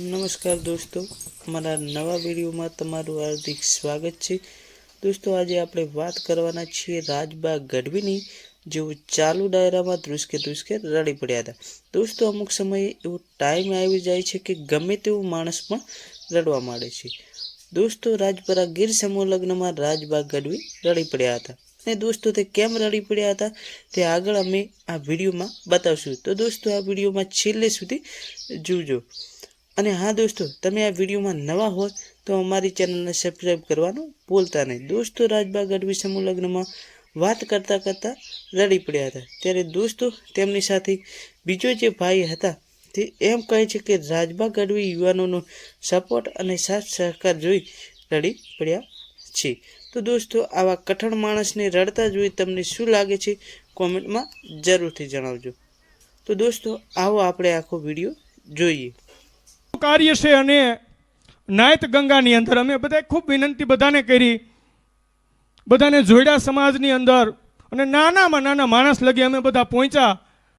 નમસ્કાર દોસ્તો, અમારા નવા વિડીયોમાં તમારું હાર્દિક સ્વાગત છે. દોસ્તો, આજે આપણે વાત કરવાના છીએ રાજબા ગઢવીની, જેઓ ચાલુ ડાયરામાં ધ્રુસકે ધ્રુસકે રડી પડ્યા હતા. દોસ્તો, અમુક સમયે એવો ટાઈમ આવી જાય છે કે ગમે તેવું માણસ પણ રડવા માંડે છે. દોસ્તો, રાજપરા ગીર સમૂહ લગ્નમાં રાજબા ગઢવી રડી પડ્યા હતા. અને દોસ્તો, તે કેમ રડી પડ્યા હતા, તે આગળ અમે આ વિડીયોમાં બતાવશું. તો દોસ્તો, આ વિડીયોમાં છેલ્લે સુધી જોજો. અને હા દોસ્તો, તમે આ વિડીયોમાં નવા હોય તો અમારી ચેનલને સબસ્ક્રાઈબ કરવાનું ભૂલતા નહીં. દોસ્તો રાજબા ગઢવી સમૂહ લગ્નમાં વાત કરતાં કરતાં રડી પડ્યા હતા. ત્યારે દોસ્તો, તેમની સાથે બીજો જે ભાઈ હતા, તે એમ કહે છે કે રાજબા ગઢવી યુવાનોનો સપોર્ટ અને સાથ સહકાર જોઈ રડી પડ્યા છે. તો દોસ્તો, આવા કઠણ માણસને રડતા જોઈ તમને શું લાગે છે કોમેન્ટમાં જરૂરથી જણાવજો. તો દોસ્તો, આવો આપણે આખો વીડિયો જોઈએ. કાર્ય છે અને નાયત ગંગાની અંદર અમે બધાએ ખૂબ વિનંતી બધાને કરી. બધાને જોડ્યા સમાજની અંદર અને નાનામાં નાના માણસ લગી અમે બધા પહોંચ્યા.